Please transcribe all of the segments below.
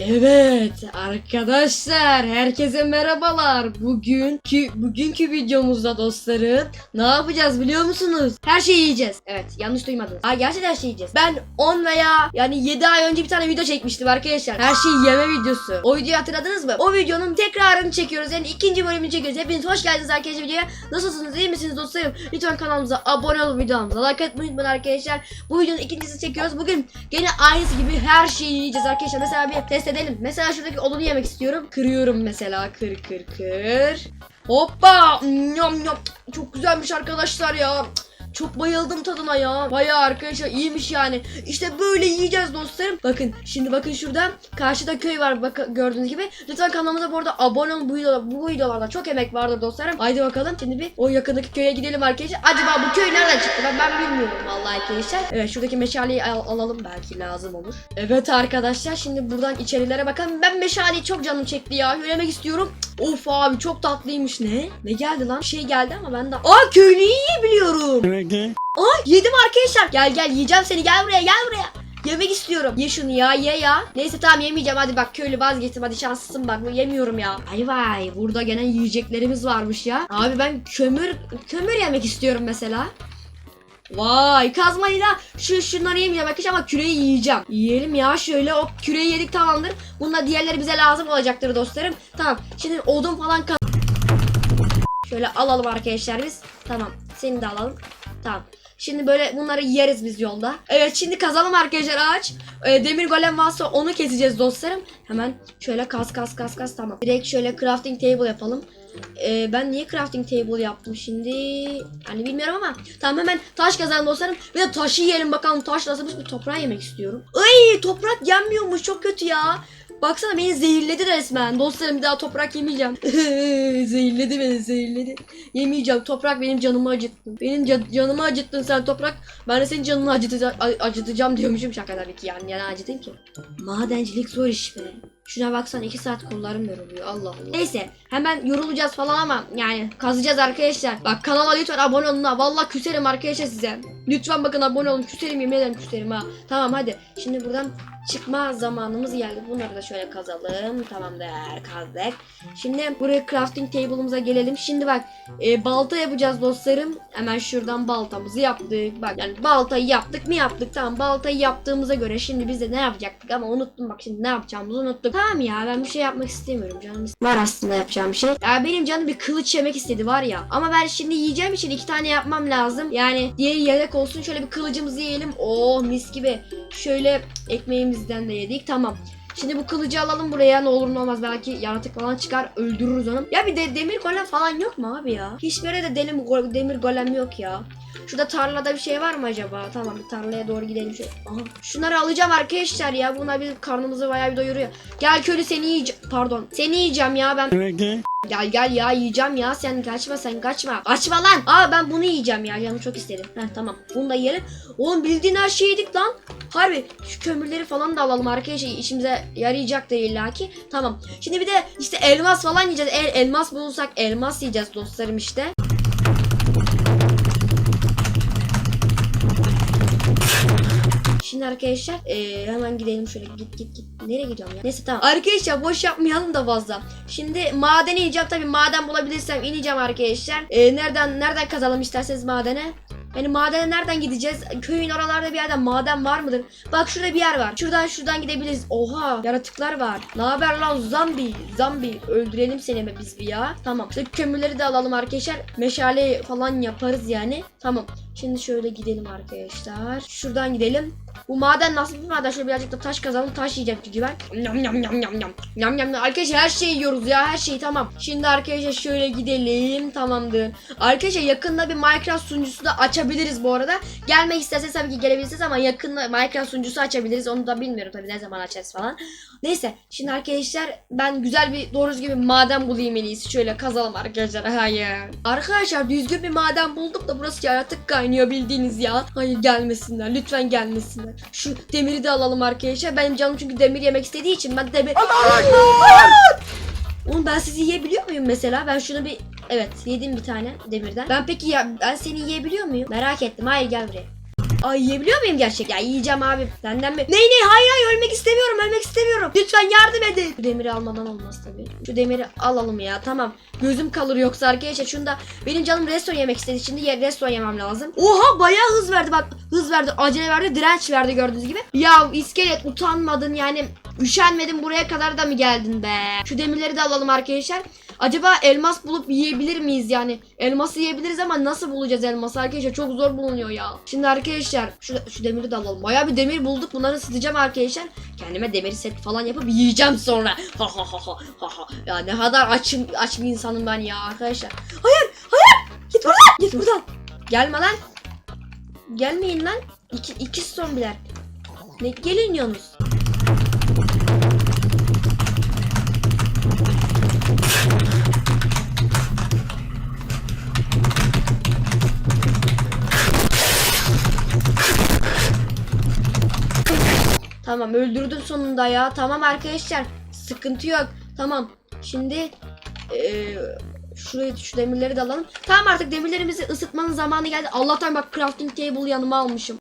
Evet arkadaşlar herkese merhabalar. Bugünkü bugünkü videomuzda dostlarım ne yapacağız biliyor musunuz? Her şeyi yiyeceğiz. Evet yanlış duymadınız. Aa gerçekten her şeyi yiyeceğiz. Ben 10 veya yani 7 ay önce bir tane video çekmiştim arkadaşlar. Her şeyi yeme videosu. O videoyu hatırladınız mı? O videonun tekrarını çekiyoruz. Yani ikinci bölümünü çekiyoruz. Hepiniz hoş geldiniz arkadaşlar videoya. Nasılsınız iyi misiniz dostlarım? Lütfen kanalımıza abone olup videomuza like atmayı unutmayın arkadaşlar. Bu videonun ikincisini çekiyoruz. Bugün gene aynısı gibi her şeyi yiyeceğiz arkadaşlar. Mesela bir test edelim. Mesela şuradaki odunu yemek istiyorum. Kırıyorum mesela. Kır kır kır. Hoppa. Nyam nyam. Çok güzelmiş arkadaşlar ya. Çok bayıldım tadına ya. Bayağı arkadaşlar iyiymiş yani. İşte böyle yiyeceğiz dostlarım. Bakın şimdi bakın şurada karşıda köy var bakın gördüğünüz gibi. Lütfen kanalımıza bu arada abone olun bu videolarda, bu videolarda çok emek vardır dostlarım. Haydi bakalım şimdi bir o yakındaki köye gidelim arkadaşlar. Acaba bu köy nereden çıktı ben, ben bilmiyorum vallahi arkadaşlar. Evet şuradaki meşaleyi al- alalım belki lazım olur. Evet arkadaşlar şimdi buradan içerilere bakalım. Ben meşaleyi çok canım çekti ya. Yürümek istiyorum. Of abi çok tatlıymış ne? Ne geldi lan? Bir şey geldi ama ben de... Aa köylüyü yiyebiliyorum. Aa yedim arkadaşlar. Gel gel yiyeceğim seni gel buraya gel buraya. Yemek istiyorum. Ye şunu ya ye ya. Neyse tamam yemeyeceğim hadi bak köylü vazgeçtim hadi şanslısın bak bu yemiyorum ya. Ay vay burada gene yiyeceklerimiz varmış ya. Abi ben kömür kömür yemek istiyorum mesela. Vay kazmayla şu şunları yemeyeceğim arkadaşlar ama küreği yiyeceğim. Yiyelim ya şöyle o küreği yedik tamamdır. Bununla diğerleri bize lazım olacaktır dostlarım. Tamam şimdi odun falan kaz... Şöyle alalım arkadaşlar biz. Tamam seni de alalım. Tamam. Şimdi böyle bunları yeriz biz yolda. Evet şimdi kazalım arkadaşlar ağaç. Ee, demir golem varsa onu keseceğiz dostlarım. Hemen şöyle kas kas kas kas tamam. Direkt şöyle crafting table yapalım. Ee, ben niye crafting table yaptım şimdi? Hani bilmiyorum ama. Tamam hemen taş kazalım dostlarım. Bir de taşı yiyelim bakalım taş nasılmış bir toprağı yemek istiyorum. Ay toprak yenmiyormuş çok kötü ya. Baksana beni zehirledi resmen. Dostlarım bir daha toprak yemeyeceğim. zehirledi beni zehirledi. Yemeyeceğim. Toprak benim canımı acıttın. Benim ca- canımı acıttın sen toprak. Ben de senin canını acıtıca- a- acıtacağım diyormuşum şaka tabii ki yani. Yani acıtayım ki. Madencilik zor iş be. Şuna baksan 2 saat kollarım yoruluyor. Allah Allah. Neyse hemen yorulacağız falan ama yani kazacağız arkadaşlar. Bak kanala lütfen abone olun ha. Vallahi küserim arkadaşlar size. Lütfen bakın abone olun. Küserim yemin ederim küserim ha. Tamam hadi. Şimdi buradan çıkma zamanımız geldi. Bunları da şöyle kazalım. Tamamdır kazdık. Şimdi buraya crafting table'ımıza gelelim. Şimdi bak e, balta yapacağız dostlarım. Hemen şuradan baltamızı yaptık. Bak yani baltayı yaptık mı yaptık. Tamam baltayı yaptığımıza göre şimdi biz de ne yapacaktık ama unuttum bak şimdi ne yapacağımızı unuttuk. Tamam ya ben bir şey yapmak istemiyorum canım. Var aslında yapacağım bir şey. Ya benim canım bir kılıç yemek istedi var ya. Ama ben şimdi yiyeceğim için iki tane yapmam lazım. Yani diğeri yedek olsun. Şöyle bir kılıcımızı yiyelim. Oh mis gibi. Şöyle ekmeğimizden de yedik. Tamam. Şimdi bu kılıcı alalım buraya ne olur ne olmaz belki yaratık falan çıkar öldürürüz onu. Ya bir de demir golem falan yok mu abi ya? Hiçbir yere de demir, demir golem yok ya. Şurada tarlada bir şey var mı acaba? Tamam bir tarlaya doğru gidelim şöyle. Aha, şunları alacağım arkadaşlar ya. Bunlar bizim karnımızı bayağı bir doyuruyor. Gel köylü seni yiyeceğim. Pardon. Seni yiyeceğim ya ben. Gel gel ya yiyeceğim ya sen kaçma sen kaçma. Kaçma lan. Aa ben bunu yiyeceğim ya canım çok istedim. Heh tamam bunu da yiyelim. Oğlum bildiğin her şeyi yedik lan. Harbi şu kömürleri falan da alalım arkadaşlar işimize yarayacak da illaki. Tamam. Şimdi bir de işte elmas falan yiyeceğiz. Eğer elmas bulursak elmas yiyeceğiz dostlarım işte. Şimdi arkadaşlar eee, hemen gidelim şöyle git git git. Nereye gidiyorum ya? Neyse tamam. Arkadaşlar boş yapmayalım da fazla. Şimdi madene ineceğim tabii maden bulabilirsem ineceğim arkadaşlar. Eee, nereden nereden kazalım isterseniz madene. Yani madene nereden gideceğiz? Köyün oralarda bir yerde maden var mıdır? Bak şurada bir yer var. Şuradan şuradan gidebiliriz. Oha yaratıklar var. Ne haber lan zombi? Zombi öldürelim seni mi biz bir ya? Tamam. İşte kömürleri de alalım arkadaşlar. Meşale falan yaparız yani. Tamam. Şimdi şöyle gidelim arkadaşlar. Şuradan gidelim. Bu maden nasıl bir maden? Şöyle birazcık da taş kazalım. Taş yiyeceğim çünkü ben. Yam yam yam yam yam. Yam yam. Arkadaşlar her şeyi yiyoruz ya. Her şeyi tamam. Şimdi arkadaşlar şöyle gidelim. Tamamdır. Arkadaşlar yakında bir Minecraft sunucusu da açabiliriz bu arada. Gelmek isterseniz tabii ki gelebilirsiniz ama yakında Minecraft sunucusu açabiliriz. Onu da bilmiyorum tabii ne zaman açarız falan. Neyse şimdi arkadaşlar ben güzel bir doğru düzgün bir maden bulayım en iyisi. Şöyle kazalım arkadaşlar. Hayır. Arkadaşlar düzgün bir maden bulduk da burası yaratık kaynıyor bildiğiniz ya. Hayır gelmesinler. Lütfen gelmesinler. Şu demiri de alalım arkadaşlar. Benim canım çünkü demir yemek istediği için ben demir... Oğlum ben sizi yiyebiliyor muyum mesela? Ben şunu bir... Evet yedim bir tane demirden. Ben peki ya ben seni yiyebiliyor muyum? Merak ettim. Hayır gel buraya. Ay yiyebiliyor muyum gerçek? Ya yiyeceğim abi. Senden mi? Ney ney hayır hayır ölmek istemiyorum ölmek istemiyorum. Lütfen yardım edin. Şu demiri almadan olmaz tabii. Şu demiri alalım ya tamam. Gözüm kalır yoksa arkadaşlar. Şunda benim canım restoran yemek istedi. Şimdi yer restoran yemem lazım. Oha bayağı hız verdi bak. Hız verdi acele verdi direnç verdi gördüğünüz gibi. Ya iskelet utanmadın yani. Üşenmedin buraya kadar da mı geldin be? Şu demirleri de alalım arkadaşlar. Acaba elmas bulup yiyebilir miyiz yani? Elması yiyebiliriz ama nasıl bulacağız elması arkadaşlar? Çok zor bulunuyor ya. Şimdi arkadaşlar şu, şu demiri de alalım. Bayağı bir demir bulduk. Bunları ısıtacağım arkadaşlar. Kendime demir set falan yapıp yiyeceğim sonra. Ha ha ha ha ha ha. Ya ne kadar açım aç bir insanım ben ya arkadaşlar. Hayır hayır. Git buradan. Git buradan. Gelme lan. Gelmeyin lan. İki, iki zombiler. Ne geliniyorsunuz? Tamam öldürdüm sonunda ya. Tamam arkadaşlar. Sıkıntı yok. Tamam. Şimdi eee şuraya şu demirleri de alalım. Tamam artık demirlerimizi ısıtmanın zamanı geldi. Allah'tan bak crafting table yanıma almışım.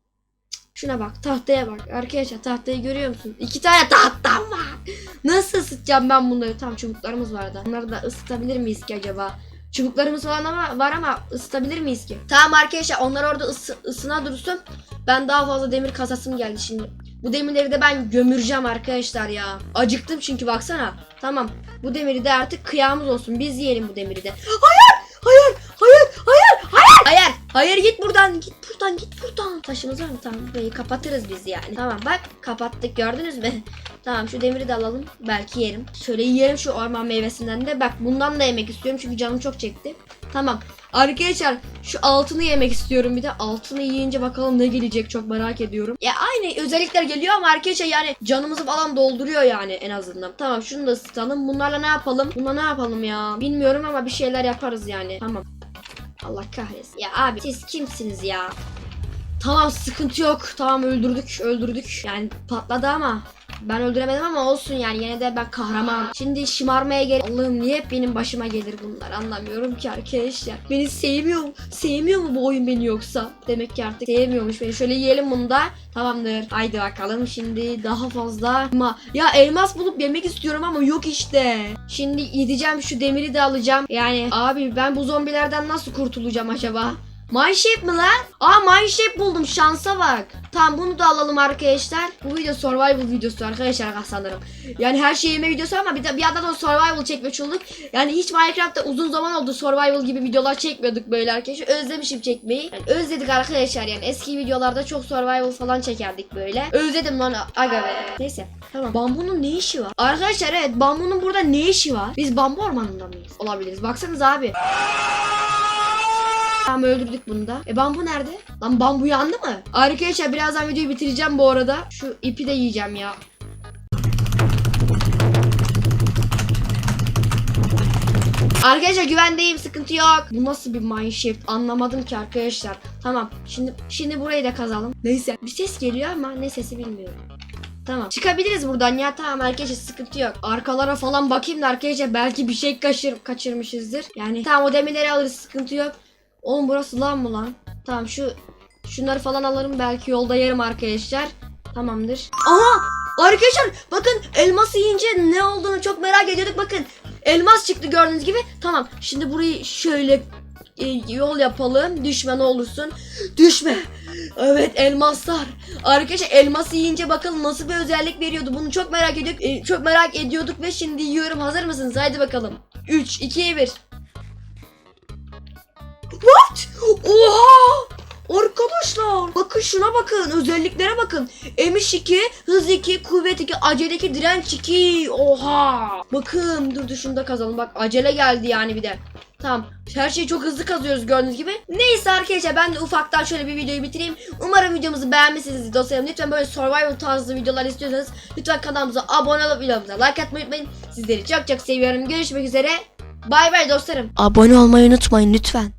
Şuna bak tahtaya bak. Arkadaşlar tahtayı görüyor musun? İki tane tahtam var. Nasıl ısıtacağım ben bunları? Tam çubuklarımız vardı. Bunları da ısıtabilir miyiz ki acaba? Çubuklarımız falan ama var ama ısıtabilir miyiz ki? Tamam arkadaşlar onlar orada ısı, ısına dursun. Ben daha fazla demir kasasım geldi şimdi. Bu demirleri de ben gömüreceğim arkadaşlar ya. Acıktım çünkü baksana. Tamam. Bu demiri de artık kıyamız olsun. Biz yiyelim bu demiri de. Hayır! Hayır! Hayır! Hayır! Hayır! Hayır! Hayır git buradan. Git buradan. Git buradan. Taşımız var mı? Tamam. Burayı kapatırız biz yani. Tamam bak kapattık gördünüz mü? tamam şu demiri de alalım. Belki yerim. Şöyle yiyelim şu orman meyvesinden de. Bak bundan da yemek istiyorum çünkü canım çok çekti. Tamam. Arkadaşlar şu altını yemek istiyorum bir de. Altını yiyince bakalım ne gelecek çok merak ediyorum. Ya aynı özellikler geliyor ama arkadaşlar yani canımızı falan dolduruyor yani en azından. Tamam şunu da ısıtalım. Bunlarla ne yapalım? Buna ne yapalım ya? Bilmiyorum ama bir şeyler yaparız yani. Tamam. Allah kahretsin. Ya abi siz kimsiniz ya? Tamam sıkıntı yok. Tamam öldürdük öldürdük. Yani patladı ama ben öldüremedim ama olsun yani yine de ben kahraman. Şimdi şımarmaya gel. Allah'ım niye hep benim başıma gelir bunlar anlamıyorum ki arkadaşlar. Beni sevmiyor mu? Sevmiyor mu bu oyun beni yoksa? Demek ki artık sevmiyormuş beni. Şöyle yiyelim bunu da. Tamamdır. Haydi bakalım şimdi daha fazla. Ama ya elmas bulup yemek istiyorum ama yok işte. Şimdi gideceğim şu demiri de alacağım. Yani abi ben bu zombilerden nasıl kurtulacağım acaba? Mineshape mi lan? Aa Mineshape buldum şansa bak. Tamam bunu da alalım arkadaşlar. Bu video survival videosu arkadaşlar sanırım. Yani her şey yeme videosu ama bir, de, bir yandan da survival çekmek olduk. Yani hiç Minecraft'ta uzun zaman oldu survival gibi videolar çekmiyorduk böyle arkadaşlar. Özlemişim çekmeyi. Yani özledik arkadaşlar yani eski videolarda çok survival falan çekerdik böyle. Özledim lan aga be. Neyse tamam. Bambunun ne işi var? Arkadaşlar evet bambunun burada ne işi var? Biz bambu ormanında mıyız? Olabiliriz. Baksanız abi. Tamam öldürdük bunu da. E bambu nerede? Lan bambu yandı mı? Arkadaşlar birazdan videoyu bitireceğim bu arada. Şu ipi de yiyeceğim ya. Arkadaşlar güvendeyim sıkıntı yok. Bu nasıl bir mineshaft anlamadım ki arkadaşlar. Tamam şimdi şimdi burayı da kazalım. Neyse bir ses geliyor ama ne sesi bilmiyorum. Tamam. Çıkabiliriz buradan ya. Tamam arkadaşlar sıkıntı yok. Arkalara falan bakayım da arkadaşlar belki bir şey kaçır, kaçırmışızdır. Yani tamam o demirleri alırız sıkıntı yok. Oğlum burası lan mı lan? Tamam şu şunları falan alırım belki yolda yerim arkadaşlar. Tamamdır. Aha! Arkadaşlar bakın elması yiyince ne olduğunu çok merak ediyorduk bakın. Elmas çıktı gördüğünüz gibi. Tamam şimdi burayı şöyle e, yol yapalım. Düşme ne olursun. Düşme. Evet elmaslar. Arkadaşlar elması yiyince bakalım nasıl bir özellik veriyordu. Bunu çok merak ediyorduk. e, çok merak ediyorduk ve şimdi yiyorum. Hazır mısınız? Haydi bakalım. 3 2 1 What? Oha! Arkadaşlar bakın şuna bakın özelliklere bakın. Emiş 2, hız 2, kuvvet 2, acele 2, direnç 2. Oha! Bakın dur dur kazalım bak acele geldi yani bir de. Tamam her şeyi çok hızlı kazıyoruz gördüğünüz gibi. Neyse arkadaşlar ben de ufaktan şöyle bir videoyu bitireyim. Umarım videomuzu beğenmişsinizdir dostlarım. Lütfen böyle survival tarzı videolar istiyorsanız lütfen kanalımıza abone olup videomuza like atmayı unutmayın. Sizleri çok çok seviyorum. Görüşmek üzere. Bay bay dostlarım. Abone olmayı unutmayın lütfen.